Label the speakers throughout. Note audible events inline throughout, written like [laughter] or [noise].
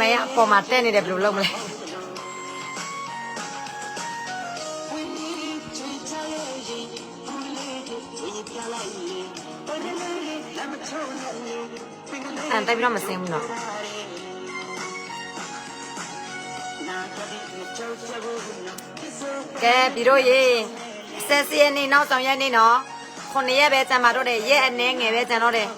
Speaker 1: မရပေါ်မှာတက်နေတယ်ဘယ်လိုလုပ်မလဲအန်တိုက်ပြီးတော့မစင်းဘူးနော်ကဲပြီးတော့ရေဆက်စီရနေနောက်ဆောင်ရနေနော်ခုနှစ်ရက်ပဲကျန်ပါတော့တယ်ရက်အနည်းငယ်ပဲကျန်တော့တယ်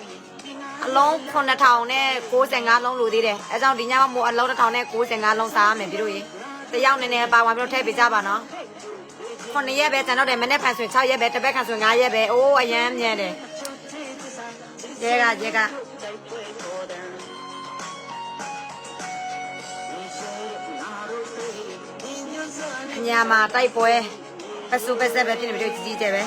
Speaker 1: အလုံး9000နဲ့65လုံးလိုသေးတယ်အဲကြောင့်ဒီညမှာမို့အလုံး1000နဲ့65လုံးစားရမယ်ပြီးတော့ရေတယောက်နည်းနည်းပါဝင်ပြီးတော့ထည့်ပေးကြပါနော်ခုနှစ်ရက်ပဲကြံတော့တယ်မနေ့ဖန်ဆိုရင်6ရက်ပဲတစ်ပတ်ခန့်ဆိုရင်9ရက်ပဲအိုးအရန်မြဲတယ်ရဲကရဲကအညာမှာတိုက်ပွဲပစုပဆက်ပဲဖြစ်နေပြီတို့ကြီးကြီးကျယ်ပဲ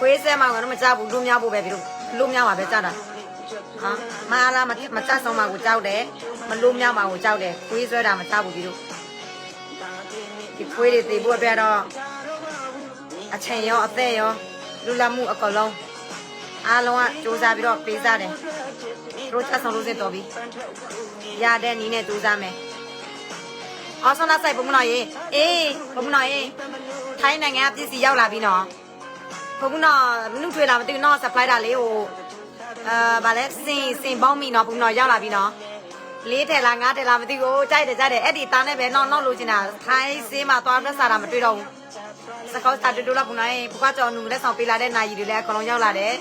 Speaker 1: ခွေးစဲမှာကတော့မကြဘူးလူများဖို့ပဲပြီတို့လူများမှာပဲကြတာဟာမအားလားမမကြဆုံးမှာကိုကြောက်တယ်မလူများမှာကိုကြောက်တယ်ခွေးဆွဲတာမကြဘူးပြီတို့ဒီခွေးတွေတေဖို့အတွက်တော့အချိန်ရောအသက်ရောလူလာမှုအကလုံးအားလုံးကစူးစမ်းပြီးတော့ပေးစားတယ်သူတို့ချက်ဆောင်လို့စတော်ပြီရတဲ့နီးနဲ့စူးစမ်းမယ်အော်ဆွမ်းသားဆိုင်ပုံမနော်ရေအေးပုံမနော်ရေထိုင်းနိုင်ငံကပစ္စည်းရောက်လာပြီနော် ပုံမနော်နုထွေလာမသိဘူးနော် supply တာလေးဟိုအာဗာလဲစင်စင်ပေါင်းပြီနော်ပုံမနော်ရောက်လာပြီနော်လေးထက်လားငါးထက်လားမသိဘူးကြိုက်တယ်ကြိုက်တယ်အဲ့ဒီသားနဲ့ပဲနောက်နောက်လိုချင်တာထိုင်းစေးမှာသွားသက်စားတာမတွေ့တော့ဘူးစကောက်တာတူတူလောက်ပုံနော်ရေဘုကကြော်နူလက်ဆောင်ပေးလာတဲ့နိုင်ကြီးတွေလည်းအကုန်လုံးရောက်လာတယ်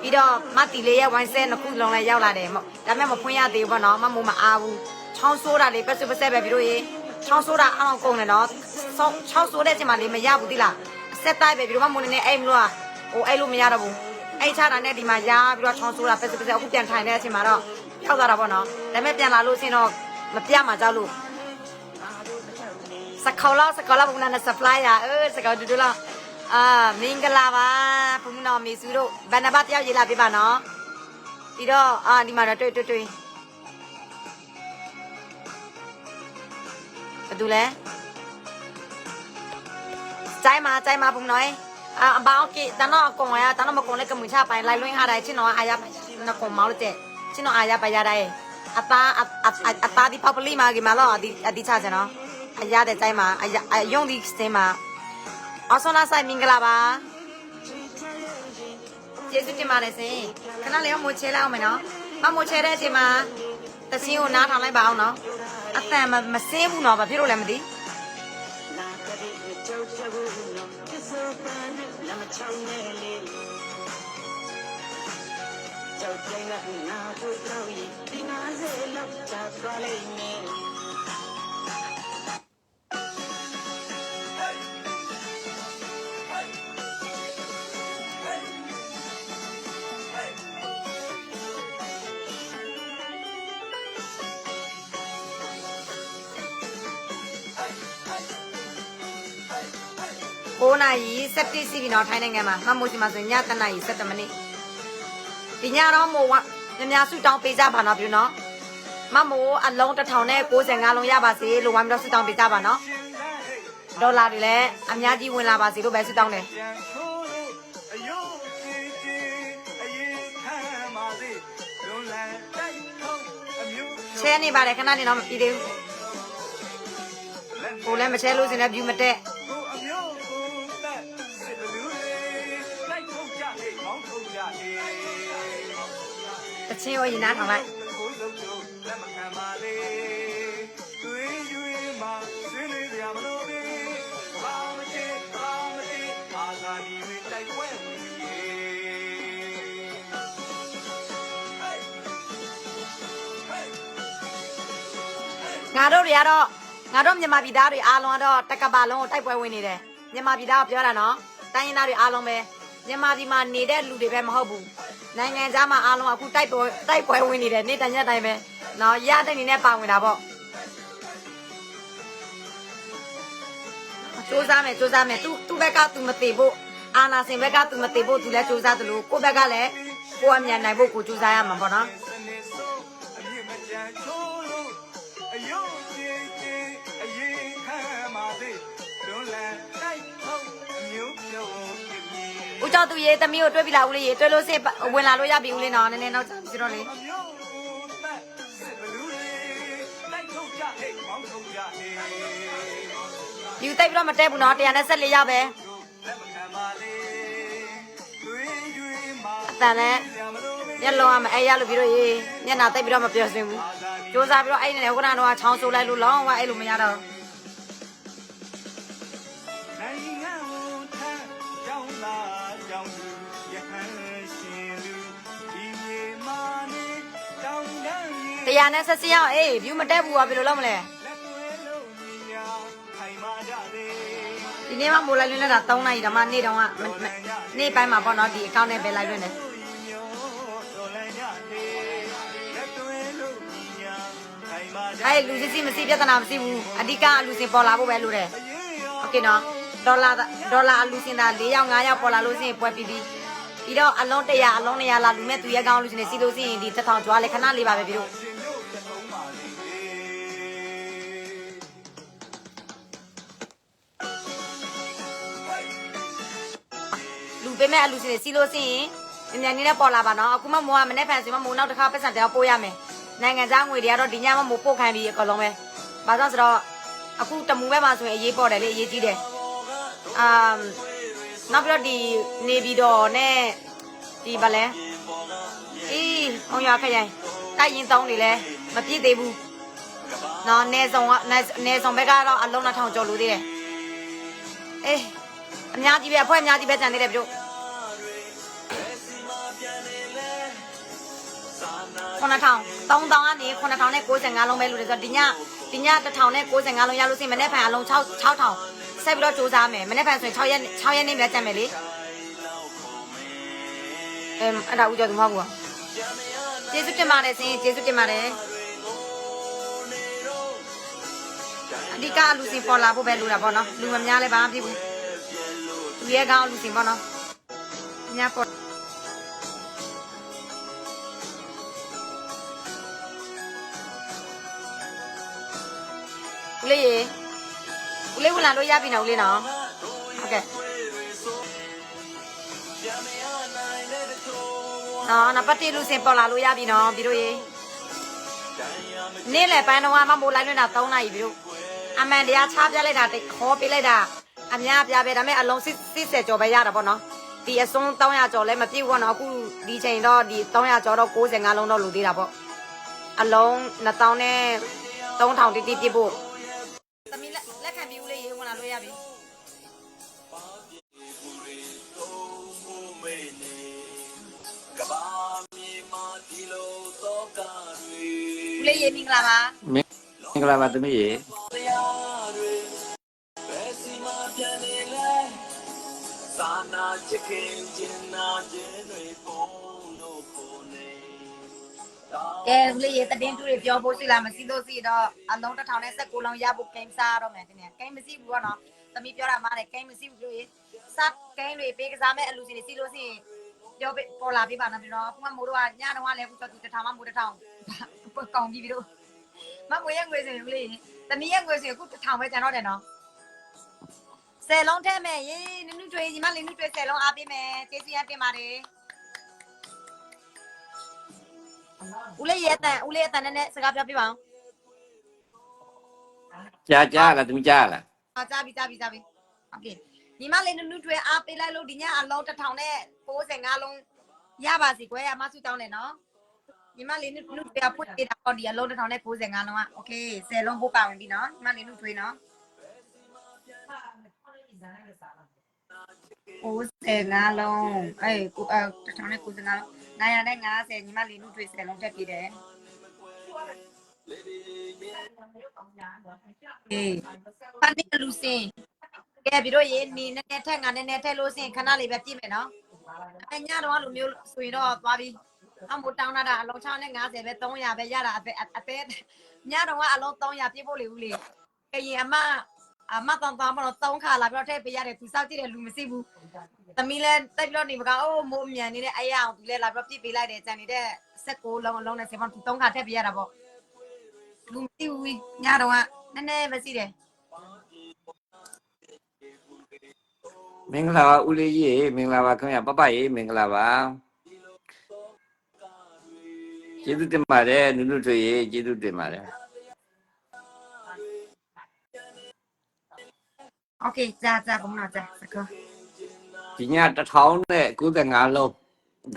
Speaker 1: ပြီးတော့မတီလေးရဲ့ဝိုင်းဆဲနှစ်ခုလုံးလည်းရောက်လာတယ်ပေါ့ဒါပေမဲ့မဖွင့်ရသေးဘူးပေါ့နော်မမိုးမအားဘူးချောင်းဆိုးတာလေးပက်စပဆက်ပဲပြီးလို့ရေချောင်းဆိုးတာအားအောင်ကုန်တယ်နော်ဆောင်းချောင်းဆိုးတဲ့အချိန်မှာလေးမရဘူးတိလားအဆက်တိုက်ပဲပြီးတော့မမိုးနေနေအိမ်မလို့อ่ะ ဟိုအဲ့လိုမရတော့ဘူးအဲ့ချတာနဲ့ဒီမှာရပြီးတော့ချောင်းဆိုးတာပက်စပဆက်အခုပြန်ထိုင်တဲ့အချိန်မှာတော့ရောက်သွားတာပေါ့နော်ဒါပေမဲ့ပြန်လာလို့ရှင်းတော့မပြမှာကြောက်လို့စကောလာစကောလာဘုံနာ supply ရเออစကောတူတူလား အာမင်္ဂလာပါဘုံတော်မီစုတို့ဗန္နဘတယောက်ရေးလာပြပါနော်ပြီးတော့အာဒီမှာတော့တွေ့တွေ့တွေ့ဘာတူလဲใจมาใจมาဘုံနော် အာအဘောင်းကိတနောအကုံရတနောမကုံလည်းကမှုချပိုင်လိုက်လွင်းဟာတိုင်းချင်းတော့အာရပါနကုံမောက်တဲ့ချင်းတော့အာရပါရတိုင်းအပါအပါဒီပေါပလီမာကီမာလောအဒီအဒီချချင်နော်အရတဲ့တိုင်းမှာအရအယုံဒီစတင်မှာအဆောလာဆိုင်မင်္ဂလာပါကျေးဇူးတင်ပါတယ်ရှင်ခဏလေးမချဲလိုက်အောင်မယ်နော်မမချဲတဲ့အချိန်မှာတစင်းကိုနားထောင်လိုက်ပါအောင်နော်အတန်မစင်းဘူးနော်ဘာဖြစ်လို့လဲမသိဘူး
Speaker 2: ချောင်းနဲ့လေးကြောက်ကြင်ကနာဖို့တော့ဒီနာစေလောက်ချသွားလိမ့်မယ်
Speaker 1: 9နာရီ17စီပြီနော်ထိုင်းနိုင်ငံမှာမမို့စီမှာဆိုည7နာရီ17မိနစ်ဒီညတော့မို့ဝညများစုတောင်းပေးကြပါနော်ပြနော်မမို့အလုံး1095လုံးရပါစေလို့ဝိုင်းပြီးတော့စုတောင်းပေးကြပါနော်ဒေါ်လာတွေလည်းအများကြီးဝင်လာပါစေလို့ပဲစုတောင်းတယ်
Speaker 3: ပြန်ထိုးလို့အယုတ်ကြီးကြီးအရင်ခံပါစေလွန်လန်တိုက်ထုံးအမျိုး
Speaker 1: ချဲနေပါတယ်ခဏနေတော့မပြီးသေးဘူးကိုလည်းမချဲလို့စင်လည်း view မတက် ချင်းရောရင်နားထောင်လိုက်
Speaker 3: ကိုလုံးလုံးလက်မခံပါလေတွေးရွေးမှာဆွေးနွေးကြမလို့လေဘာမချေဘာမချေအာသာဒီဝိတိုက်ပွဲဝင်ရေ
Speaker 1: ငါတို့တွေကတော့ငါတို့မြန်မာပြည်သားတွေအားလုံးကတော့တက်ကပါလုံးကိုတိုက်ပွဲဝင်နေတယ်မြန်မာပြည်သားကပြောတာနော်တိုင်းရင်းသားတွေအားလုံးပဲ မြန်မာပြည်မှာနေတဲ့လူတွေပဲမဟုတ်ဘူးနိုင်ငံခြားမှာအားလုံးအခုတိုက်ပွဲတိုက်ပွဲဝင်နေတယ်နေ့တိုင်းညတိုင်းပဲနော်ရတဲ့နေနဲ့ပါဝင်တာပေါ့စူးစမ်းမယ်စူးစမ်းမယ်သူသူ့ဘက်ကသူမသေးဖို့အာနာစင်ဘက်ကသူမသေးဖို့သူလည်းစူးစမ်းသလိုကိုယ့်ဘက်ကလည်းကိုယ်အမြန်နိုင်ဖို့ကိုစူးစမ်းရမှာပေါ့နော်
Speaker 3: တော့သူ
Speaker 1: ရေးသမီးကိုတွေ့ပြီလားဦးလေးရေတွေ့လို့စိတ်ဝင်လာလို့ရပြီဦးလေးနော်နည်းနည်းတော့ကြာပြီဆိုတော့လေ
Speaker 3: အမျိုးသက်စစ်ဘလူးတွေတိုက်ထုတ်ကြဟဲ့မောင်းထုတ်ကြဟဲ့
Speaker 1: ယူတိတ်ပြီးတော့မတက်ဘူးနော်114ရောက်ပဲ
Speaker 3: လက်မခံပါလေတွေးတွေးမှာ
Speaker 1: အတန်နဲ့
Speaker 3: ရမလို့မ
Speaker 1: မျက်လုံးကမအဲရလို့ပြီးတော့ရေမျက်နှာတိတ်ပြီးတော့မပြောစင်ဘူးစူးစမ်းပြီးတော့အဲ့နဲ့ခုနကတော့ချောင်းဆိုးလိုက်လို့လောင်းဝအဲ့လိုမရတော့
Speaker 3: င်းသူရဟန်းရှင်လူဒီမြေမာနေတောင်းတန်းရင်
Speaker 1: 114ရောက်အေး view မတက်ဘူးကဘယ်လိုလုပ်မလဲ
Speaker 3: လက်တွဲလို့ညီညာခိုင်မာကြသေး
Speaker 1: ဒီနေ့မှမိုးလိုက်လွန်းနေတာ3နာရီတော့မှနေ့တော့ကနေ့ပိုင်းမှာပေါ့နော်ဒီ account နဲ့ပဲလိုက်လွန်းတယ်
Speaker 3: တော်လည်းကြသေးလက်တွဲလို့ညီညာခိုင်မာကြ
Speaker 1: အဲ့လူစစ်စစ်မရှိပြဿနာမရှိဘူးအဓိကအလူစင်ပေါ်လာဖို့ပဲလိုတယ်
Speaker 3: ရေးရော
Speaker 1: โอเคနော် ဒေါ်လာဒေါ်လာအလူစင်တာ4ယောက်5ယောက်ပေါ်လာလို့ရှိရင်ပွဲပြီးပြီးပြီးတော့အလုံး100အလုံး100လာလူမဲ့သူရဲ့ကောင်းလူစင်နေစီလို့ရှိရင်ဒီတစ်ထောင်ကျွားလေခဏလေးပါပဲပြီးတော့
Speaker 3: ရှင်တို့တထုံးပါလေ
Speaker 1: လူပေးမဲ့အလူစင်နေစီလို့ရှိရင်မြန်မြန်လေးနဲ့ပေါ်လာပါနော်အခုမှမိုးကမနေ့ဖန်ဆိုမှမိုးနောက်တစ်ခါပတ်စံတောင်ပို့ရမယ်နိုင်ငံခြားငွေတွေကတော့ဒီညမှမိုးပို့ခိုင်းပြီးအကုန်လုံးပဲဘာကြောင့်ဆိုတော့အခုတမူပဲမှာဆိုရင်အရေးပေါ်တယ်လေအရေးကြီးတယ် အာနောက်ပြီးတော့ဒီနေပြီးတော့နဲ့ဒီဗလဲအေးဟောင်ရခရိုင်တိုက်ရင်တောင်းနေလဲမပြည့်သေးဘူးနော်နေဆောင်ကနေနေဆောင်ဘက်ကတော့အလုံး2000ကျော်လို့သေးတယ်အေးအများကြီးပဲအဖွဲအများကြီးပဲကြံသေးတယ်ပြတို့9000 3000ကနေ9000နဲ့95လုံးပဲလို့တယ်ဆိုတော့ဒီညဒီည1000နဲ့95လုံးရလို့ရှိရင်မနေ့ဖန်အလုံး6 6000 ဆက်ပြီးတော့စူးစမ်းမယ်မနေ့ဖန်ဆိုရင်6ရက်6ရက်နေပဲကြံမယ်လေအဲအဲ့ဒါဦးကျော်သူမဟုတ်ဘူးကျေးဇူးတင်ပါတယ်စင်ကျေးဇူးတင်ပါတယ်အဓိကအလူစင်ပေါ်လာဖို့ပဲလိုတာပေါ့နော်လူမများလည်းဘာမှမဖြစ်ဘူးသူရဲ့ကောင်းအလူစင်ပေါ့နော်ညပေါ်ဦးလေးရေဦး လေးဝင်လာလို့ရပြီနော်ဦးလေးနော်ဟုတ်ကဲ့နော်နံပါတ်1လူစင်ပေါ်လာလို့ရပြီနော်ပြီးတော့ရေနေ့လယ်ပိုင်းတော့မှမိုးလိုက်လွင်တာ3နာရီပြီးတော့အမှန်တရားချပြလိုက်တာတိတ်ခေါ်ပေးလိုက်တာအများပြပဲဒါပေမဲ့အလုံးစစ်ကျော်ပဲရတာပေါ့နော်ဒီအစုံ300ကျော်လည်းမပြည့်ဘူးပေါ့နော်အခုဒီချိန်တော့ဒီ300ကျော်တော့95လုံးတော့လူသေးတာပေါ့အလုံး2000နဲ့3000တိတိပြည့်ဖို့ ရေမင်္ဂလာပါ
Speaker 4: မင်္ဂလာပါသမီးရေ
Speaker 3: တရားတွေဘယ်စီမှာပြန်နေလဲသာနာချစ်ခင်ခြင်းနာခြင်းတွေပုံလို့ကိုနေ
Speaker 1: ကဲဦးလေးရေတတင်းတူတွေပြောဖို့ရှိလားမရှိလို့ရှိတော့အလုံးတစ်ထောင်နဲ့16လုံးရဖို့ကိန်းစားရတော့မယ်တင်ကိန်းမရှိဘူးပေါ့နော်သမီးပြောတာမှားတယ်ကိန်းမရှိဘူးလို့ရေစက်ကိန်းတွေပေးကစားမဲ့အလူစီတွေစီလို့ရှိရင်ပြောပေးပေါ်လာပေးပါနော်ပြီးတော့ခုမှမိုးတော့ညတော့လည်းခုတော့သူတစ်ထောင်မှမိုးတစ်ထောင် ပတ်ကောင်ပြီးပြီးတော့မမွေးရငွေစင်ဦးလေးသမီးရငွေစင်အခုတစ်ထောင်ပဲကျန်တော့တယ်နော်ဆယ်လုံးထဲမဲ့ရေနုနုတွေညီမလေးနုတွေဆယ်လုံးအားပေးမယ်ကျေးဇူးရတင်ပါတယ် ဦးလေးရဲ့အတန်ဦးလေးရဲ့အတန်နဲ့စကားပြောပြပါအောင်
Speaker 4: ကြားကြားလားသမီးကြားလား
Speaker 1: ။အာကြားပြီကြားပြီကြားပြီ။โอเคညီမလေးနုနုတွေအားပေးလိုက်လို့ဒီညအလုံးတစ်ထောင်နဲ့65လုံးရပါစီကွယ်အမစုတောင်းတယ်နော်။ ညီမလေးနုနုတွေဖွင့်ပေးတာပေါ့ဒီအလုံးတစ်ထောင်နဲ့65လုံးอ่ะโอเค10လုံးပို့ပါဝင်ပြီနော်ညီမလေးနုတွေနော်65လုံးအေးကိုအဲတစ်ထောင်နဲ့65လုံး950ညီမလေးနုတွေ10လုံးတက်ပြတယ်အေးပန်းနေလူစင် ကဲပြီးတော့ရေနေနဲ့နဲ့ထက်ငါနဲ့နဲ့ထက်လို့စင်ခဏလေးပဲပြည့်မယ်နော်အညတော့လိုမျိုးဆိုရင်တော့သွားပြီး အမို့တောင်းတာအလုံး650ပဲ300ပဲရတာအပဲအပဲညတော့ကအလုံး300ပြည့်ဖို့လေဦးလေကရင်အမအမတောင်းတောင်းမလို့3ခါလာပြီးတော့ထည့်ပေးရတယ်သူစောက်ကြည့်တယ်လူမရှိဘူးသမီးလဲတက်ပြီးတော့နေမကောအိုးမိုးမြန်နေတဲ့အရာအောင်သူလဲလာပြီးတော့ပြည့်ပေးလိုက်တယ်ကြံနေတဲ့16လုံးအလုံးနဲ့စေဖန်သူ3ခါထည့်ပေးရတာပေါ့လူမရှိဘူးညတော့ကနည်းနည်းပဲရှိတယ်
Speaker 4: မင်္ဂလာပါဦးလေးကြီးမင်္ဂလာပါခင်ဗျပပကြီးမင်္ဂလာပါ ကျေးဇူးတင်ပါတယ်နုနုထွေကြီးကျေးဇူးတင်ပါတယ်
Speaker 1: โอเคจ้าจ้าผมเนาะจ้าสกอ
Speaker 4: ဒီည1095လုံး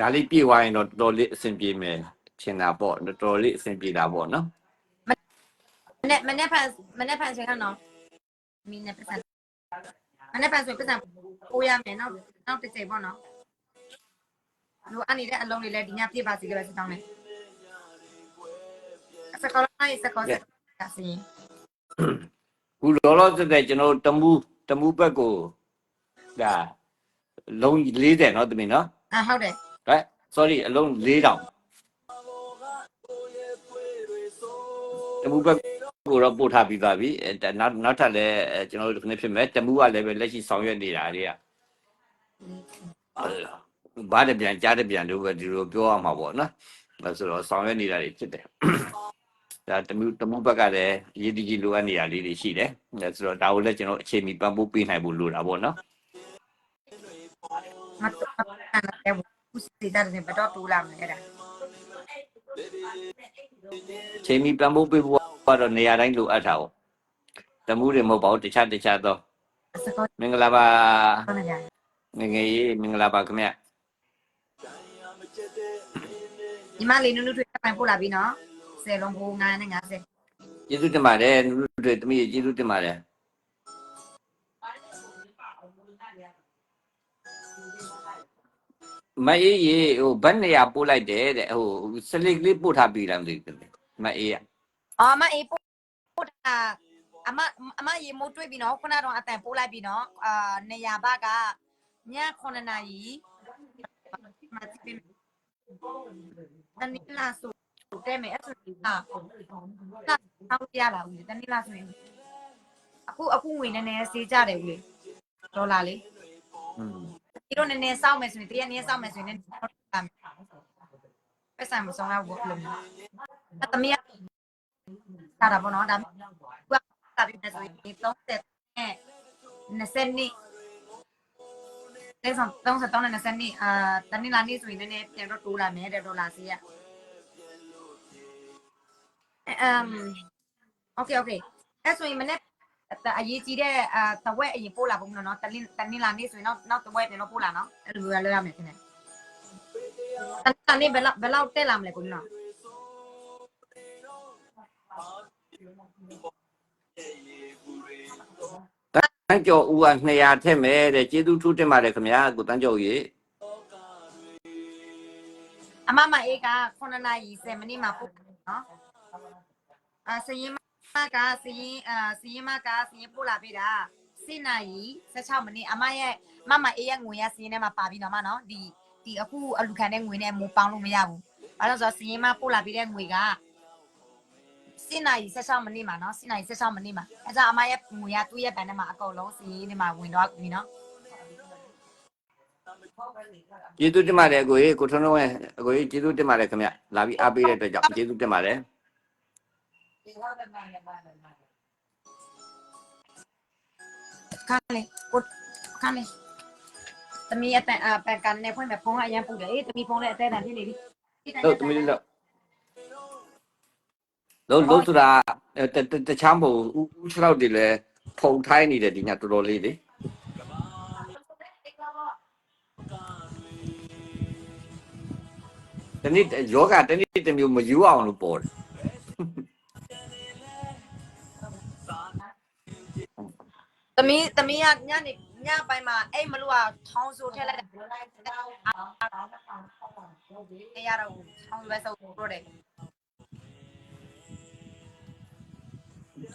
Speaker 4: ဒါလေးပြည့်သွားရင်တော့တော်တော်လေးအဆင်ပြေမယ်ထင်တာပေါ့တော်တော်လေးအဆင်ပြေတာပေါ့နော်
Speaker 1: မနေ့မနေ့ဖန်မနေ့ဖန်ချိန်ကနော်မင်းနဲ့ပတ်စံမနေ့ဖန်ဆိုပတ်စံပိုးရမယ်နောက်နောက်တစ်ချိန်ပေါ့နော်လူအနေနဲ့အလုံးလေးလည်းဒီညပြည့်ပါစီကြပဲစတောင်းနေစ ကောလိုက်စကောစကောစီ
Speaker 4: ခုလောလောဆယ်ဆယ်ကျွန်တော်တို့တမူးတမူးဘက်ကိုဒါလုံး40เนาะတမီနော်
Speaker 1: อ่าဟုတ်တယ်
Speaker 4: right sorry အလုံး4000တမူးဘက်ကိုတော့ပို့ထားပြီးသားပြီအဲဒါနောက်နောက်ထပ်လည်းအဲကျွန်တော်တို့ဒီနေ့ဖြစ်မယ်တမူးကလည်းပဲလက်ရှိဆောင်ရွက်နေတာတွေကဘာတပြန်ကြားတပြန်လို့ပဲဒီလိုပြောရမှာပေါ့နော်အဲဆိုတော့ဆောင်ရွက်နေတာတွေဖြစ်တယ် ဒါတမူးတမူးဘက်ကလည်းအရေးတကြီးလိုအပ်နေတာလေးတွေရှိတယ်အဲဆိုတော့ဒါကိုလည်းကျွန်တော်အချိန်မီပံ့ပိုးပေးနိုင်ဖို့လိုတာပေါ့နော်
Speaker 1: မတော်တယ်ဘူးစီတာတယ်ဘတော့တူလာမယ်အဲ့ဒါ
Speaker 4: ချိန်မီပံ့ပိုးပေးဖို့ကတော့နေရာတိုင်းလိုအပ်တာပေါ့တမူးတွေမဟုတ်ပါဘူးတခြားတခြားသော
Speaker 1: စကော
Speaker 4: မင်္ဂလာပါ
Speaker 1: တော့နေကြ
Speaker 4: ငယ်ငယ်ကြီးမင်္ဂလာပါခင်ဗျ
Speaker 1: ညီမလေးနုနုထွေးပိုင်ပို့လာပြီနော် 10လုံးဘူး9နဲ့50
Speaker 4: ကျေးဇူးတင်ပါတယ်နုနုတွေတမီးကျေးဇူးတင်ပါတယ်မအေးရေဟိုဘတ်နေရာပို့လိုက်တယ်တဲ့ဟိုစလစ်လေးပို့ထားပြီးလားမသိဘူးမအေးရ
Speaker 1: အော်မအေးပို့ပို့တာအမအမရေမိုးတွေ့ပြီနော်ခုနကတော့အတန်ပို့လိုက်ပြီနော်အာနေရဘကည9နာရီမတိပင်တနင်္လာဆို တဲ့မယ်အဲ့ဆိုဟာလာထောက်ရလာဦးတနင်္လာဆိုရင်အခုအခုငွေနည်းနည်းစေးကြတယ်ဦးဒေါ်လာလေး
Speaker 4: อืม
Speaker 1: ဒီတော့နည်းနည်းစောင့်မယ်ဆိုရင်တရက်နည်းစောင့်မယ်ဆိုရင်လည်းပတ်စံမဆောင်တော့ဘူးလို့အသမီးကတာတာပေါ့နော်ဒါကတာပြီးနေဆိုရင်30နဲ့20နှစ်လဲဆောင်30နဲ့20နှစ်အာတနင်္လာနေ့ဆိုရင်လည်းပြန်တော့တိုးလာမယ်တဲ့ဒေါ်လာစီက အမ်โอเคโอเคအဲ့ဆိုရင်မနေ့အရေးကြီးတဲ့အာတဝက်အရင်ပို့လာပုံနော်နော်တနင်တနင်္လာနေ့ဆိုရင်နောက်နောက်တဝက်ပြန်တော့ပို့လာနော်အဲ့လိုမျိုးလွှဲရမယ်ခင်ဗျတနင်္လာနေ့ဘယ်လောက်ဘယ်လောက်တက်လာမလဲကိုနော်
Speaker 4: တန်းကျော်ဦးက200ထက်မယ်တဲ့ကျေးဇူးထူးတင်ပါတယ်ခင်ဗျာကိုတန်းကျော်ကြီး
Speaker 1: အမမအေးက9နာရီ10မိနစ်မှာပို့နော် အာစရင်မကစရင်အာစရင်မကစရင်ပို့လာပေးတာ7နာရီ16မိနစ်အမရဲ့မမအေးရဲ့ငွေရစရင်ထဲမှာပါပြီးတော့မနော်ဒီဒီအခုအလူခံတဲ့ငွေနဲ့မိုးပေါင်းလို့မရဘူးဘာလို့ဆိုတော့စရင်မပို့လာပေးတဲ့ငွေက7နာရီ16မိနစ်မှာနော်7နာရီ16မိနစ်မှာအဲဒါအမရဲ့ငွေရသူ့ရဲ့ဘဏ်ထဲမှာအကုန်လုံးစရင်ထဲမှာဝင်တော့ပြီနော်
Speaker 4: ကျေးဇူးတင်ပါတယ်ကိုကြီးကိုထွန်းထွန်းဝဲကိုကြီးကျေးဇူးတင်ပါတယ်ခင်ဗျလာပြီးအားပေးတဲ့အတွက်ကြောင့်ကျေးဇူးတင်ပါတယ်
Speaker 1: ခန်းလေးကိုခန်းလေးသမီးအတန်အပန်ကန်နဲ့ဖွင့်မဲ့ဖုန်းကအရန်ပူတယ်အေးသမီးဖုန်းလည်းအသေးတန်ဖြစ်နေပြီ
Speaker 4: လို့တမီးလို့လို့လို့ဆိုတာတတချမ်းပုံဦးဦးခြေောက်တွေလဲဖုံထိုင်းနေတယ်ဒီညတော်တော်လေးလေတနေ့ယောဂတနေ့တစ်မျိုးမယူအောင်လို့ပေါ်တယ်
Speaker 1: သမီးသမီးကညနေညပိုင်းမှာအိတ်မလို့ကထောင်းဆိုထည့်လိုက်တယ်အေးရတော့ထောင်းပဲဆိုတော့တယ်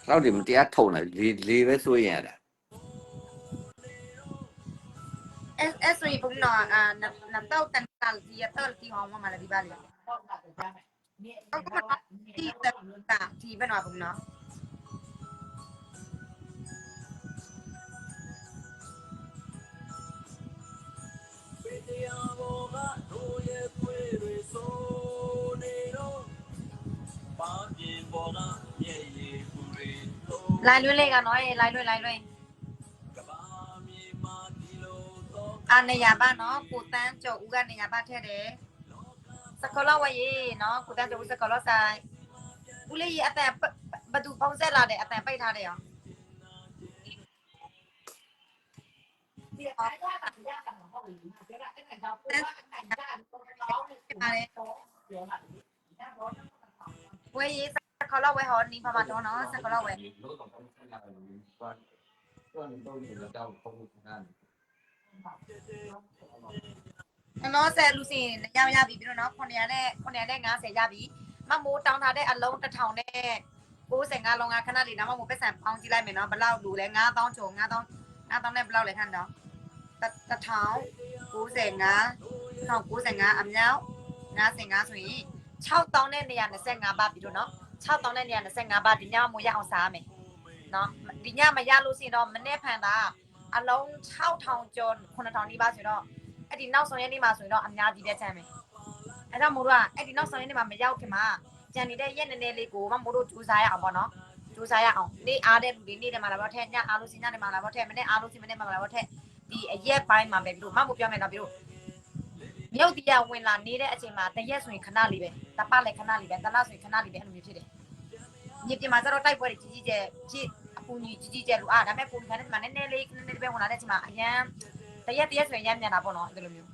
Speaker 4: လောက်တယ်မတရားထုံတယ်လေလေပဲစိုးရင်ရတာ
Speaker 1: အဲအဲဆိုရင်ဘုံနော်အာနတော့တန်တန်ဒီရတော့ဒီဟောင်းမလာဒီပါလေဟုတ်ကဲ့ဒီတက်တာဒီဘယ်နော်ဘုံ နော်လိုင်းလွှဲလေးကနော်အေးလိုင်းလွှဲလိုင်းလွှဲအာနေရပါနော်ကိုတန်းကျော်ဦးကနေရပါထက်တယ်စကလောဝရေနော်ကိုတန်းကျော်ဦးစကလောဆိုင်ဦးလေးရအတန်ဘသူဖုံးဆက်လာတယ်အတန်ပိတ်ထားတယ်ရော ဝေးစကလောဝဲဟောနီဖမတော်နော်စကလောဝဲနော်ဆယ်လူစင်ရရပြီပြီးတော့နော်900နဲ့950ရပြီမမိုးတောင်းထားတဲ့အလုံး1000နဲ့95လုံးကခဏလေးတော့မမိုးပတ်စံပေါင်းကြည့်လိုက်မယ်နော်ဘယ်လောက်လူလဲ9000ကျော်9000 9000နဲ့ဘယ်လောက်လဲခန့်တော့1000 95 1095အမြောက်95ဆိုရင်6000နဲ့125ပါပြီတော့နော်6000နဲ့125ပါဒီညမိုးရအောင်စားမယ်နော်ဒီညမရလို့ရှိရင်တော့မနေ့ဖန်တာအလုံး6000ကျော်9000နီးပါးဆိုတော့အဲ့ဒီနောက်ဆုံးရက်နေ့မှာဆိုရင်တော့အများကြီးပြတ်ချမ်းမယ်။အဲ့တော့မိုးတို့ကအဲ့ဒီနောက်ဆုံးရက်နေ့မှာမရောက်ခင်မှာကြံနေတဲ့ရက်နည်းနည်းလေးကိုမမိုးတို့ကြိုးစားရအောင်ပေါ့နော်။ကြိုးစားရအောင်။နေ့အားတဲ့လူတွေနေ့တည်းမှာလာတော့ထက်ညအားလို့စီညတည်းမှာလာတော့ထက်မနေ့အားလို့စီမနေ့မှာလာတော့ထက် ဒီအရက်ပိုင်းမှာပဲပြီးတော့မမိုးပြောမယ်နော်ပြီးတော့မြုပ်တရားဝင်လာနေတဲ့အချိန်မှာတရက်ဆိုရင်ခဏလေးပဲတပတ်လည်းခဏလေးပဲတလဆိုရင်ခဏလေးပဲအဲ့လိုမျိုးဖြစ်တယ်။ညပြမှာကျတော့တိုက်ပွဲတွေကြီးကြီးကျယ်ဖြစ်အပူကြီးကြီးကြီးကျယ်လို့အားဒါပေမဲ့ပုံခံတဲ့မှာနည်းနည်းလေးနည်းနည်းလေးပဲဝင်လာတဲ့အချိန်မှာအရန်တရက်တရက်ဆိုရင်ရမ်းမြန်တာပေါ့နော်အဲ့လိုမျိုး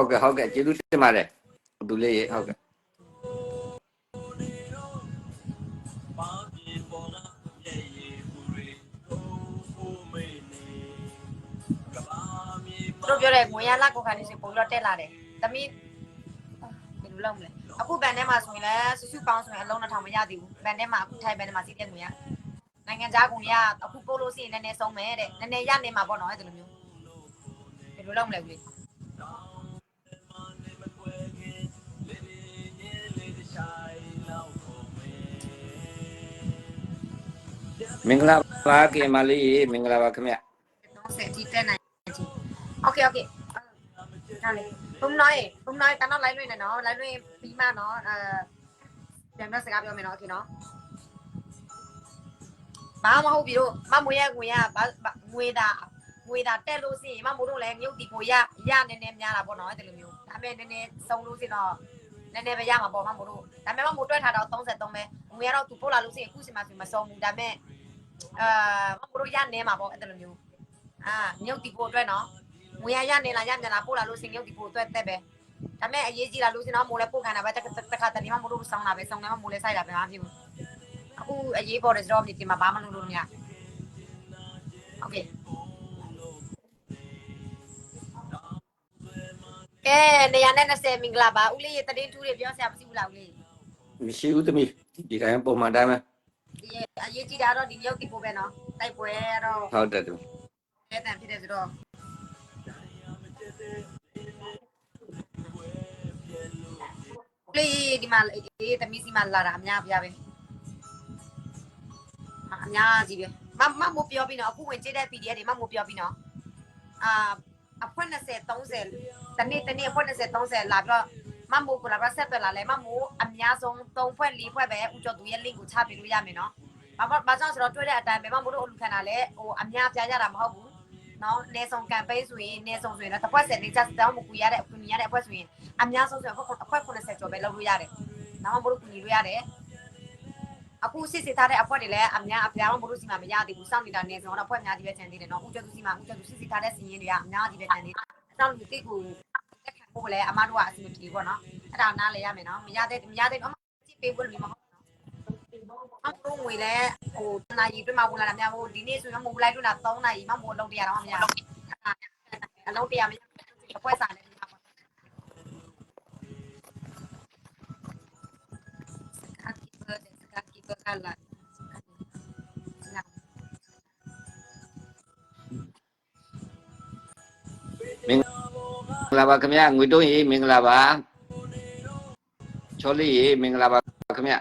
Speaker 4: ဟုတ်ကဲ့ဟုတ်ကဲ့ကျေးဇူးတင်ပါတယ်သူလေးရေဟုတ်ကဲ့
Speaker 1: တို့ပြောတဲ့ငွေရလာကိုခံနေစီပုံတော့တက်လာတယ်။သမီးဘယ်လိုလုပ်မလဲ။အခုဘန်ထဲမှာဆိုရင်လည်းစုစုပေါင်းဆိုရင်အလုံး2000မရသေးဘူး။ဘန်ထဲမှာအခုထိုင်ဘန်ထဲမှာစီးတဲ့ငွေရနိုင်ငံခြားကုန်ရအခုပို့လို့ရှိရင်နည်းနည်းဆုံးမယ်တဲ့။နည်းနည်းရနေမှာပေါ့နော်အဲ့ဒီလိုမျိုး။ဘယ်လိုလုပ်မလဲဦးလေး
Speaker 4: မင်္ဂလာပါကင်မလေးရေမင်္ဂလာပါခင်ဗျ
Speaker 1: 30အထိတက်နိုင်ချင်။ Okay okay ။ဟာလေဘုံနိုင်ဘုံနိုင်တန်းတော့လိုက်လွှင့်နေနော်လိုက်လွှင့်ပြီးမှနော်အဲပြန်တော့စကားပြောမယ်နော် Okay နော်။ဘာမဟုတ်ပြီတော့မမွေရငွေရဘာငွေတာငွေတာတက်လို့ရှိရင်မမို့လို့လည်းမြုပ်တီကိုရရနေနေများတာပေါ့နော်အဲ့ဒီလိုမျိုးဒါပေမဲ့နည်းနည်းစုံလို့ရှိတော့နည်းနည်းပဲရမှာပေါ့မမို့လို့ဒါပေမဲ့မမို့တွဲထားတော့33ပဲငွေရတော့သူပို့လာလို့ရှိရင်အခုစီမှာဆိုမစုံဘူးဒါပေမဲ့ အာမမို့လို့ရနေမှာပေါ့အဲ့ဒီလိုမျိုးအာမြုပ်တီကိုအတွက်နော်ငွေရရနေလားရမြန်လားပို့လာလို့ရှိရင်မြုပ်တီကိုအတွက်တက်ပဲဒါပေမဲ့အရေးကြီးလာလို့ရှိရင်တော့မို့လည်းပို့ခံတာပဲတစ်ခါတည်းမမို့လို့စောင်းတာပဲစောင်းတယ်မမို့လည်းစိုက်တာပဲမဖြစ်ဘူး အခုအရေးပေါ်တယ်ဆိုတော့ဒီမှာဘာမှလုပ်လို့မရโอเคကဲနေရာနဲ့20မင်္ဂလာပါဦးလေးရတရင်ထူးတွေပြောဆရာမရှိဘူးလားဦးလေး
Speaker 4: မရှိဘူးသမီးဒီတိုင်းပုံမှန်တိုင်းပဲ
Speaker 1: ဒီအရေးကြီးတာတော့ဒီရုပ်ဒီပို့ပဲနော်တိုက်ပွဲတော့
Speaker 4: ဟုတ်တယ်သူ
Speaker 1: အဲတန်ဖြစ်တယ်ဆိုတော့ဦးလေးဒီမှာဒီသမီးစီမှာလာတာအများပြပဲအများကြီးပဲမမမို့ပြောပြီးနော်အခုဝင်ကြည့်တဲ့ PDF တွေမမို့ပြောပြီးနော်အာအဖွက်20 30တနေ့တနေ့အဖွက်20 30လာပြီးတော့ မမို့ကလာပါဆက်တယ်လာလဲမမို့အများဆုံး3ဖွဲ့4ဖွဲ့ပဲဦးကျော်သူရဲ့ link ကိုချပေးလို့ရမယ်နော်ဘာဘာဘာကြောင့်ဆိုတော့တွေ့တဲ့အတိုင်းပဲမမို့တို့အလူခံတာလဲဟိုအများပြရတာမဟုတ်ဘူးနော်နေဆောင်ကမ်ပိန်းဆိုရင်နေဆောင်ဆိုရင်တော့တစ်ဖွဲ့ဆက်နေချက်တောင်းမကူရတဲ့အကူညီရတဲ့အဖွဲဆိုရင်အများဆုံးဆိုရင်အဖွဲ80ကျော်ပဲလုပ်လို့ရတယ်။နောက်မှမလို့ကူညီလို့ရတယ်။အခုစစ်စစ်ထားတဲ့အဖွဲတွေလည်းအများအပြားမလို့စီမှာမရသေးဘူး။စောင့်နေတာနေဆောင်တော့အဖွဲအများကြီးပဲကျန်သေးတယ်နော်။ဦးကျော်သူစီမှာဦးကျော်သူစစ်စစ်ထားတဲ့စီရင်တွေကအများကြီးပဲကျန်သေးတယ်။စောင့်လူတိတ်ကိုတက်ခံ ဖို့လည်းအမတို့ကအစီအမပြေပေါ့နော်။အဲ့ဒါနားလဲရမယ်နော်။မရတဲ့မရတဲ့အမကြည့်ပေးဖို့လည်းမဟုတ်နော်။အမတို့ငွေလည်းဟိုတနာကြီးပြမဝင်လာတာများမို့ဒီနေ့ဆိုရင်မို့လိုက်လို့လား3နာရီမှမို့လုံးတရားတော့မရဘူး။အလုံးတရားမရဘူး။အဖွဲစားလည်းမရဘူး။ Happy birthday, happy birthday.
Speaker 4: မင်္ဂလာပါခင်ဗျငွေတုံးရေမင်္ဂလာပါချောလေးရေမင်္ဂလာပါခင်ဗျ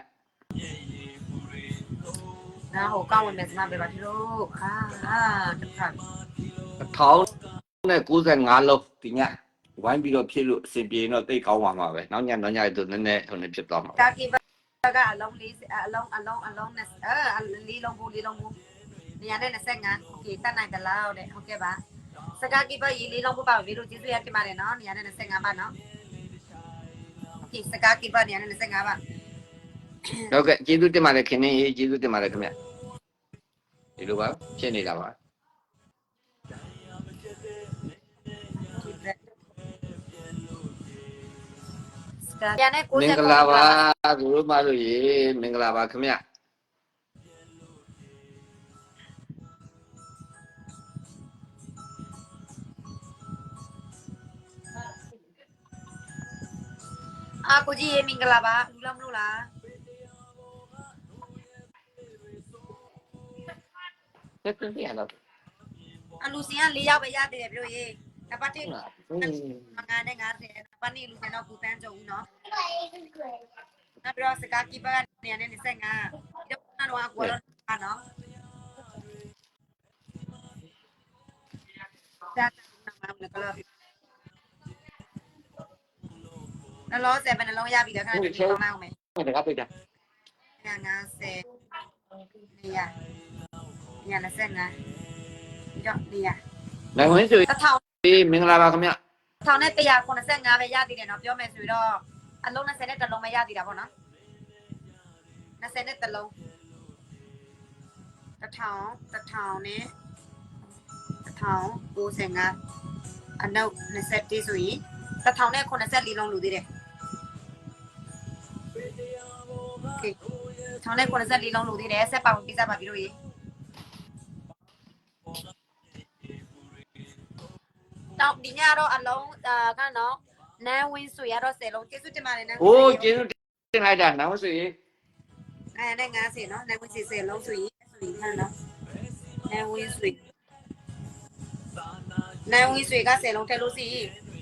Speaker 1: နာဟိုကောင်းဝင်မယ်စမပဲပါဒီလိုအာအာတခါ
Speaker 4: 1095လုံးဒီည ဝိုင်းပြီးတော့ဖြစ်လို့အစင်ပြေရင်တော့တိတ်ကောင်းပါမှာပဲနောက်ညနောက်ညတော့နည်းနည်းဟိုနေဖြစ်သွားမှာ
Speaker 1: ကာကီဘကအလုံးလေးအလုံးအလုံးအလုံးနဲ့အဲလေးလုံးဘူးလေးလုံးဘူးနေရာနဲ့25โอเคတတ်နိုင်သလားတဲ့ဟုတ်ကဲ့ပါ စကားကီဘရေလေးလုံးဘူးပါဗီဒီယိုကျေးဇူးရတင်ပါတယ်နော်နေရာနဲ့25ပါနော်โอเคစကားကီဘနေရာနဲ့25ပါ
Speaker 4: ဟုတ်ကဲ့ကျေးဇူးတင်ပါတယ်ခင်ဗျာကျေးဇူးတင်ပါတယ်ခင်ဗျာဒီလိုပါဖြစ်နေတာပါ
Speaker 1: စကားရနဲ့90
Speaker 4: မင်္ဂလာပါသူတို့မလို့ရေမင်္ဂလာပါခင်ဗျာ
Speaker 1: အာကိုကြီးရေမင်္ဂလာပါလူလားမလို့လား
Speaker 4: တက်တက်ရတော့
Speaker 1: အလူစင်က၄ယောက်ပဲရတယ်ပြလို့ရေနံပါတ်1မငါနဲ့90နံပါတ်2လူစင်တော့ကူတန်းကြုံဦးနော်နောက်ပြီးတော့စကားကီဘကနေရာနဲ့25ဒီတော့ကတော့အကွာတော့နော်ဒါနံပါတ်1ကလော နှလုံး7နှလုံးရပြီတော့ခဏဒီပေါင်းလိုက်အောင်မယ်
Speaker 4: တကားပိတ်တာ
Speaker 1: 50နေရနေရ25ဒီတော့နေရ
Speaker 4: နိုင်ဝင်ဆို
Speaker 1: တစ်ထောင်ေး
Speaker 4: မင်္ဂလာပါခင်ဗျာ
Speaker 1: ထောင်နဲ့185ပဲရသေးတယ်နော်ပြောမယ်ဆိုတော့အလုံး20နဲ့တစ်လုံးပဲရသေးတာပေါ့နော်20နဲ့တစ်လုံးတစ်ထောင်တစ်ထောင်နဲ့တစ်ထောင်95အနောက်21ဆိုရင်တစ်ထောင်နဲ့84လုံးလူသေးတယ် โอเคထောင်နဲ့84လုံးလူသေးတယ်ဆက်ပါဝင်ပြစားပါပြီလို့ရေတော့ဒီညတော့အလုံးအာကနော်နန်းဝင်းဆိုရတော့10လုံးကျေးဇူးတင်ပါတယ်နန်းဝင်း
Speaker 4: အိုးကျေးဇူးတင်လိုက်တာနိုင်ဝင်ဆိုရေ
Speaker 1: အဲနဲ့90နော်နိုင်ဝင်စီ10လုံးဆိုရင်ဆိုရင်ဟဲ့နော်နိုင်ဝင်ဆွေနိုင်ဝင်ဆွေက10လုံးထည့်လို့စီ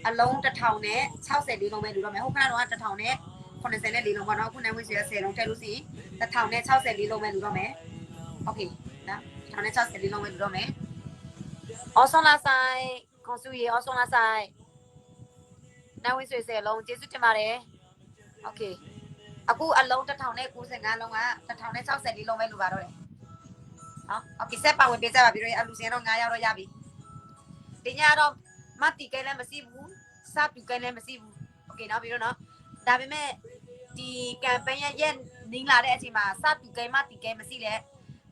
Speaker 1: အလုံး1000နဲ့64လုံးပဲလူတော့မယ်ဟုတ်ခဏတော့1000နဲ့ 84လုံးပေါ့နော်ခုနိုင်ဝင်ဆွေက10လုံးထည့်လို့စီ1000နဲ့64လုံးပဲလူတော့မယ်โอเคနော်1000နဲ့64လုံးပဲလူတော့မယ်အော်ဆွန်လာဆိုင်ကွန်ဆူရီအော်ဆွန်လာဆိုင်နိုင်ဝင်ဆွေ10လုံးကျေးဇူးတင်ပါတယ်โอเค အခုအလုံး1095လုံးက1064လုံးပဲလိုပါတော့တယ်။နော်။ Okay ဆက်ပါဝင်ပေးကြပါပြီ။အလူစင်တော့9ရောက်တော့ရပြီ။ဒီညတော့မတ်တီကဲလည်းမရှိဘူး။စတူကဲလည်းမရှိဘူး။ Okay နော်ပြီးတော့နော်။ ဒါပေမဲ့ဒီ campaign ရဲ့ရဲ့နင်းလာတဲ့အချိန်မှာစတူကဲမတီကဲမရှိလဲ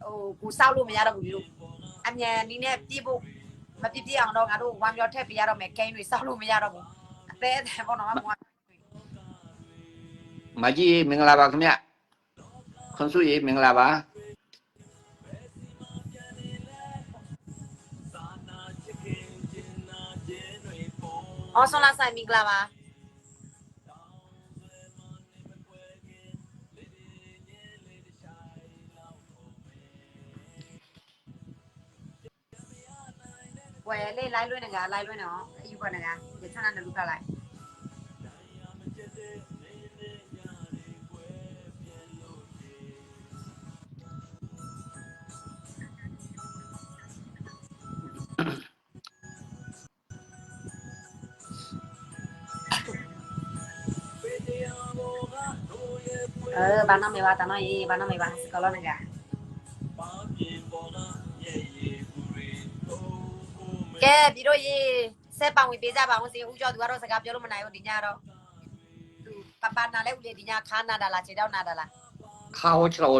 Speaker 1: ဟိုကိုစောက်လို့မရတော့ဘူးလို့အမြန်ဒီနဲ့ပြေးဖို့မပြည့်ပြည့်အောင်တော့ငါတို့ဝမ်ပြောထည့်ပေးရတော့မယ်ဂိမ်းတွေစောက်လို့မရတော့ဘူး။အသေးအသေးပေါ့နော်မကွာ
Speaker 4: မကြီးရေမင်္ဂလာပါခင်ဗျာခွန်စုရေမင်္ဂလာပါ။
Speaker 1: အော်ဆွန်လာဆိုင်မင်္ဂလာပါ။ Quay lên lại luôn nè gà, lại luôn nó. Yêu con nè gà, để cho nó lúc lại. [coughs] ờ ba năm mươi ba ta nói ba năm mày ba có lo nè gà ကဲပြီးတော့ရေဆက်ပောင်ဝင်ပေးကြပါအောင်စီဦးကျော်သူကတော့စကားပြောလို့မနိုင်ဘူးဒီညတော့သူပပနာလဲဦးလေဒီညခါနာတာလားခြေတော့နာတာလား
Speaker 4: ခါဟောချော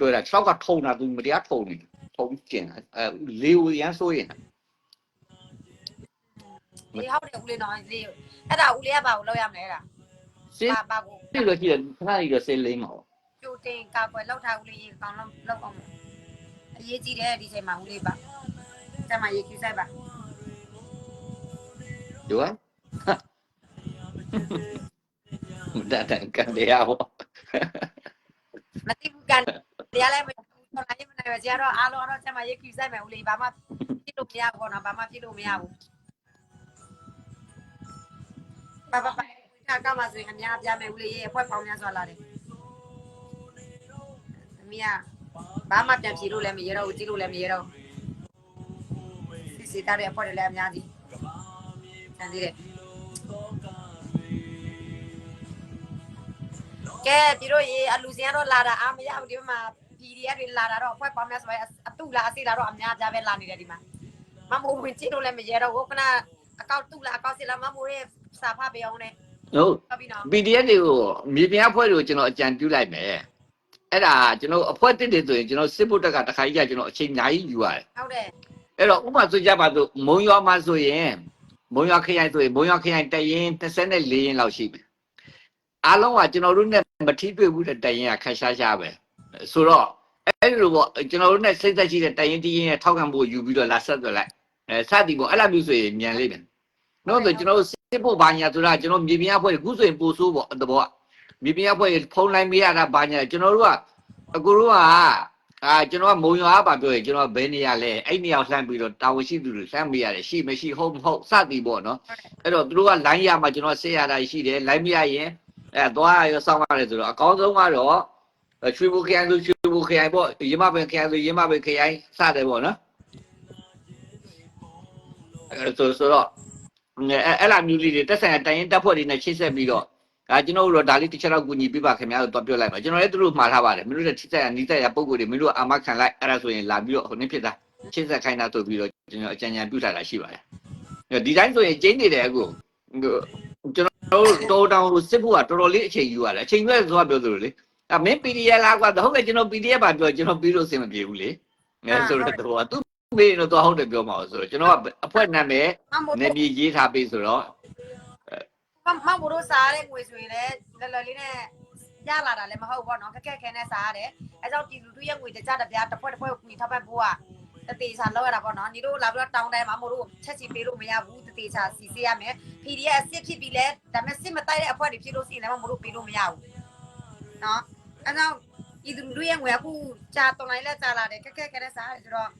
Speaker 4: တွေ့တာ6ကထုံတာသူမတရားထုံနေထုံကျင်အဲလေဝရန်ဆိုရင်
Speaker 1: ဒီဟောက်တယ်ဦးလေးနော်ဒီအဲ့ဒါဦးလေးကဘာကိုလောက်ရမလဲအဲ့ဒါ
Speaker 4: စင်း
Speaker 1: ဘာဘာကို
Speaker 4: ပြီးလို့ရှိတယ်ခဏကြီးတော့စေးလိမ့်မှာပေါ့
Speaker 1: ကြိုတင်ကာကွယ်လောက်ထားဦးလေးကောင်းလောက်လောက်အောင်အရေးကြီးတယ်ဒီချိန်မှာဦးလေးပါကျမရေကျူဆိုင်ပါ
Speaker 4: ဒီကမတတ်တန်ကန်တရားပေါ့
Speaker 1: မသိဘူးကန်တရားလည်းမဟုတ်လားမနိုင်ပဲကျတော့အားလုံးတော့ကျမရေကျူဆိုင်မယ်ဦးလေးဘာမှပြစ်လို့မရဘူးပေါ့နော်ဘာမှပြစ်လို့ မရဘူးဘာဘာဘာကကမှဆိုရင်အများပြမယ်ဦးလေးရေအဖွဲပေါင်းများစွာလာတယ်အမေကဘာမှပြန်ဖြေလို့လည်းမရတော့ဘူးကြည့်လို့လည်းမရတော့စစ်စစ်တားတဲ့အဖွဲတွေလည်းအများကြီးတန်သေးတယ်ကဲဒီတို့ရေအလူစင်ကတော့လာတာအားမရဘူးဒီမှာ PDF တွေလာတာတော့အဖွဲ့ပေါင်းများဆိုရင်အတူလာအစီလာတော့အများကြပဲလာနေတယ်ဒီမှာမမိုးဝင်ကြည့်လို့လည်းမရတော့ဘူးခဏအကောက်တူလာအကောက်စီလာမမိုးရဲ့စာဖတ်ပေးအောင်နဲ့
Speaker 4: ဟုတ်
Speaker 1: ဟုတ်ပြီနော်
Speaker 4: PDF တွေကိုမြေပြင်အဖွဲ့တွေကိုကျွန်တော်အကြံပြုလိုက်မယ်အဲ့ဒါကျွန်တော်အဖွဲ့တစ်တွေဆိုရင်ကျွန်တော်စစ်ဖို့တက်ကတစ်ခါကြီးကကျွန်တော်အချိန်အများကြီးယူရတယ်
Speaker 1: ဟုတ်တယ်
Speaker 4: အဲ့တော့ဥပမာဆိုကြပါစို့မုံရွာမှာဆိုရင် မုံရွာခရိုင်ဆိုရင်မုံရွာခရိုင်တရင်24ရင်လောက်ရှိပြီအားလုံးကကျွန်တော်တို့နဲ့မထိတွေ့ဘူးတဲ့တရင်ကခက်ရှားရှားပဲဆိုတော့အဲ့ဒီလိုပေါ့ကျွန်တော်တို့နဲ့စိတ်သက်ရှိတဲ့တရင်တရင်ရဲ့ထောက်ခံမှုကိုယူပြီးတော့လာဆက်သွယ်လိုက်အဲစသည်ပေါ့အဲ့လိုမျိုးဆိုရင်မြန်လိမ့်မယ်နော်ဆိုကျွန်တော်တို့စစ်ဖို့ဘာညာဆိုတာကျွန်တော်မြေပြင်အဖွဲ့ခုဆိုရင်ပို့ဆိုးပေါ့တဘောကမြေပြင်အဖွဲ့ဖုန်းလိုင်းမေးရတာဘာညာကျွန်တော်တို့ကအကူတို့က အာကျွန်တော်ကမုံရွာကပါပြောရင်ကျွန်တော်ဘယ်နေရာလဲအဲ့နေရာကိုလှမ်းပြီးတော့တာဝန်ရှိသူတွေလှမ်းပေးရတယ်ရှိမရှိဟုတ်မဟုတ်စသည်ပေါ့နော်အဲ့တော့သူတို့ကလိုင်းရမှာကျွန်တော်ဆက်ရတာရှိတယ်လိုင်းမရရင်အဲသွားရစောင်းရတယ်ဆိုတော့အကောင်းဆုံးကတော့ရွှေဘူခရိုင်ဆိုရွှေဘူခရိုင်ပေါ့ရမပင်ခရိုင်ဆိုရမပင်ခရိုင်စတယ်ပေါ့နော်အဲ့ဆိုဆိုတော့အဲ့အဲ့လာမျိုးလေးတွေတက်ဆိုင်တိုင်ရင်တက်ဖွဲ့တွေနဲ့ချိတ်ဆက်ပြီးတော့ ဒါကျွန်တော်တို့ဒါလေးတစ်ချက်တော့ကူညီပြပါခင်ဗျားတို့တော့ပြောလိုက်ပါကျွန်တော်လည်းသူတို့မှားထားပါတယ်မင်းတို့ချိတ်ဆက်ရနီးဆက်ရပုံကိုယ်တွေမင်းတို့အာမခံလိုက်အဲ့ဒါဆိုရင်လာပြီးတော့ဟိုနေ့ဖြစ်တာချိတ်ဆက်ခိုင်းတာဆိုပြီးတော့ကျွန်တော်အကြံဉာဏ်ပြုထားတာရှိပါတယ်ဒီတိုင်းဆိုရင်ကျင်းနေတယ်အခုကျွန်တော်တို့တောတောင်စစ်ဖို့ကတော်တော်လေးအချိန်ယူရတယ်အချိန်ရွက်ဆိုတာပြောသလိုလေအမင်း PDF လားကွာဟုတ်ကဲ့ကျွန်တော် PDF ပါပြောကျွန်တော်ပြီးလို့အဆင်မပြေဘူးလေငါဆိုတော့တော့သူမေးတော့တော့ဟုတ်တယ်ပြောမှာဆိုတော့ကျွန်တော်ကအဖွဲနာမည်
Speaker 1: မမိုး
Speaker 4: နေပြည်ရေးထားပြီဆိုတော့
Speaker 1: မမမိုးတို့စားတဲ့ငွေဆိုရင်လည်းလလလေးနဲ့ရလာတာလည်းမဟုတ်ဘောနော်ခက်ခက်ခဲနဲ့စားရတယ်အဲကြောင့်ဒီလူတို့ရဲ့ငွေတကြတပြားတစ်ဖွဲ့တစ်ဖွဲ့ကိုညီထောက်ပံ့ဖို့ကတတေချာလောက်ရတာပေါ့နော်ညီတို့လာပြီးတော့တောင်းတယ်မမိုးတို့ချက်ချီပေးလို့မရဘူးတတေချာစီစေးရမယ် PDF အစ်ဖြစ်ပြီးလဲဒါပေမဲ့စစ်မတိုက်တဲ့အဖွဲ့တွေဖြစ်လို့ရှိရင်လည်းမမိုးတို့ပေးလို့မရဘူးနော်အဲကြောင့်ဒီလူတို့ရဲ့ငွေအခုကြာတော်လိုက်လဲကြာလာတယ်ခက်ခက်ခဲနဲ့စားရတယ်ဆိုတော့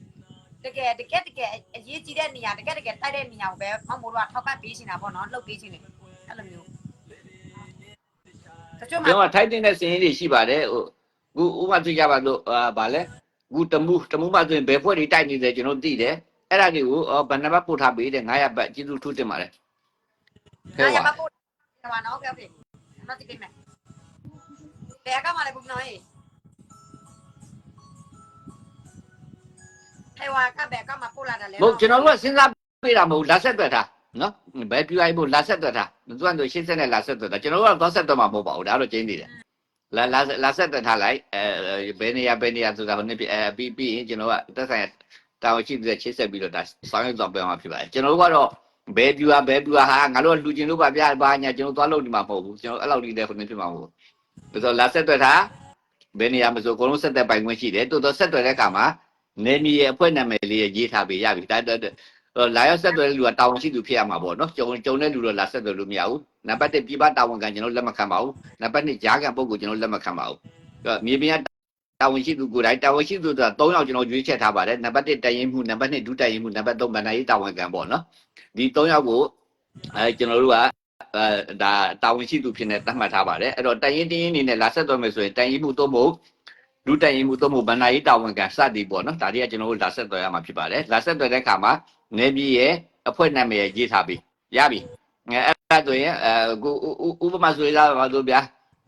Speaker 1: တကယ်တကယ်တကယ်အရေးကြီးတဲ့နေရာတကယ်တကယ်တိုက်တဲ့နေရာကိုပဲမမိုးတို့ကထောက်ပံ့ပေးနေတာပေါ့နော်လှုပ်ပေးခြင်းတယ်အဲ့လိုမျိုး တချို့မှာ
Speaker 4: ထိုက်တင်တဲ့စင်ရင်းတွေရှိပါတယ်ဟိုခုဥပမာသိကြပါလို့အာဗာလဲခုတမှုတမှုမှဆိုရင်ဘယ်ဖွဲ့တွေတိုက်နေတယ်ကျွန်တော်သိတယ်အဲ့ဒါတွေကိုဘယ်နှဘတ်ပို့ထားပေးတယ်900ဘတ်ကျေးဇူးထူးတင်ပါတယ်ခဲပါ
Speaker 1: 900ဘတ်ပို့ထားပါနော်ကဲဖေမတိပေးမယ်ဘယ်ကမှလည်းဘူးနော်ဟေးဟဲ့ဝါကဘယ်ကမှပို့လာတယ်လဲမ
Speaker 4: ဟုတ်ကျွန်တော်တို့ကစဉ်းစားပေးတာမဟုတ်လာဆက်တွေ့တာ နော်ဘယ်ပြိုင်ဖို့လာဆက်သွယ်ထားသူကတို့ရှင်းဆက်နဲ့လာဆက်သွယ်တာကျွန်တော်တို့ကတော့ဆက်သွယ်မှာမဟုတ်ပါဘူးဒါတော့ကျင်းနေတယ်လာလာလာဆက်သွယ်ထားလိုက်အဲဘယ်နေရာဘယ်နေရာဆိုတာဟိုနေ့ပြအဲပြီးပြီးရင်ကျွန်တော်ကတက်ဆိုင်တာဝန်ရှိတဲ့ချိတ်ဆက်ပြီးတော့ဒါဆောင်ရွက်ဆောင်ပြောင်းမှာဖြစ်ပါတယ်ကျွန်တော်တို့ကတော့ဘယ်ပြူဟာဘယ်ပြူဟာငါတို့လူချင်းလို့ပါဗျာဘာညာကျွန်တော်သွားလို့ဒီမှာမဟုတ်ဘူးကျွန်တော်အဲ့လောက်ကြီးတဲ့ဟိုနေ့ဖြစ်မှာမဟုတ်ဘူးဆိုတော့လာဆက်သွယ်ထားဘယ်နေရာမဆိုအကုန်လုံးဆက်သွယ်ပိုင်ခွင့်ရှိတယ်တိုးတော့ဆက်သွယ်တဲ့အခါမှာနေမီရဲ့အဖွဲ့နာမည်လေးရေးထားပေးရပြီဒါတော့ လာရောက်ဆက်သွယ်တဲ့လူကတာဝန်ရှိသူဖြစ်ရမှာပေါ့နော်ကြုံကြုံတဲ့လူတော့လာဆက်သွယ်လို့မရဘူးနံပါတ်1ပြပတာဝန်ခံကျွန်တော်လက်မခံပါဘူးနံပါတ်2ဂျားကန်ပုံကိုကျွန်တော်လက်မခံပါဘူးအဲ့မြေပြင်ကတာဝန်ရှိသူကိုယ်တိုင်တာဝန်ရှိသူဆိုတာ3ယောက်ကျွန်တော်ရွေးချယ်ထားပါတယ်နံပါတ်1တိုင်ရင်မှုနံပါတ်2ဒုတိုင်ရင်မှုနံပါတ်3ဗန္ဒာရေးတာဝန်ခံပေါ့နော်ဒီ3ယောက်ကိုအဲကျွန်တော်တို့ကအဲဒါတာဝန်ရှိသူဖြစ်နေသတ်မှတ်ထားပါတယ်အဲ့တော့တိုင်ရင်တင်းရင်နေနဲ့လာဆက်သွယ်မယ်ဆိုရင်တိုင်ရင်မှုတော့မဟုတ်ဒုတိုင်ရင်မှုတော့မဟုတ်ဗန္ဒာရေးတာဝန်ခံစသည်ပေါ့နော်ဒါတွေကကျွန်တော်တို့လာဆက်သွယ်ရမှာဖြစ်ပါတယ်လာဆက်သွယ်တဲ့အခါမှာ နေပြည်ရဲ့အဖွဲ့နာမည်ရေးထားပြီးရပြီအဲအဲ့ဒါဆိုရင်အဲကိုဥပမာဆိုရပါတော့ဗျာ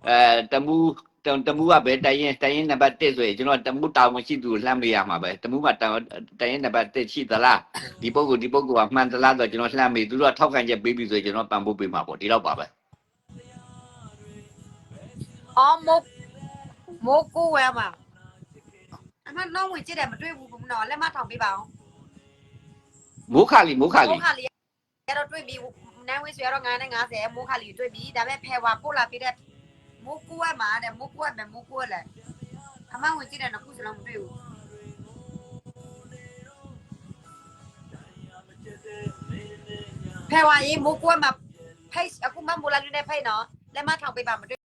Speaker 4: အဲတမူတမူကပဲတိုင်ရင်တိုင်ရင်နံပါတ်1ဆိုရင်ကျွန်တော်တမူတာဝန်ရှိသူကိုလှမ်းပေးရမှာပဲတမူကတိုင်ရင်နံပါတ်1ရှိသလားဒီပုဂ္ဂိုလ်ဒီပုဂ္ဂိုလ်ကမှန်သလားဆိုကျွန်တော်လှမ်းပေးသူတို့ကထောက်ခံချက်ပေးပြီဆိုရင်ကျွန်တော်ပံ့ပိုးပေးမှာပေါ့ဒီတော့ပါပဲ
Speaker 1: အော်မိုးမိုးကိုဝဲမှာအမနောက်ဝင်ကြည့်တယ်မတွေ့ဘူးဘူးနော်လက်မထောင်ပေးပါအောင်
Speaker 4: မိုးခါလီမိုးခါလီ
Speaker 1: မိုးခါလီကတော့တွေ့ပြီနန်းဝင်းဆွေကတော့950မိုးခါလီတွေ့ပြီဒါပေမဲ့ဖဲဝါပို့လာပေးတဲ့မိုးကိုဝဲမှာတဲ့မိုးကိုဝဲမယ်မိုးကိုဝဲလေအမဝင်ကြည့်တယ်နော်ခုစလုံးမတွေ့ဘူးဖဲဝါရေးမိုးကိုဝဲမှာဖိတ်အခုမမိုးလာနေတဲ့ဖိတ်နော်လက်မထောင်ပေးပါမတွေ့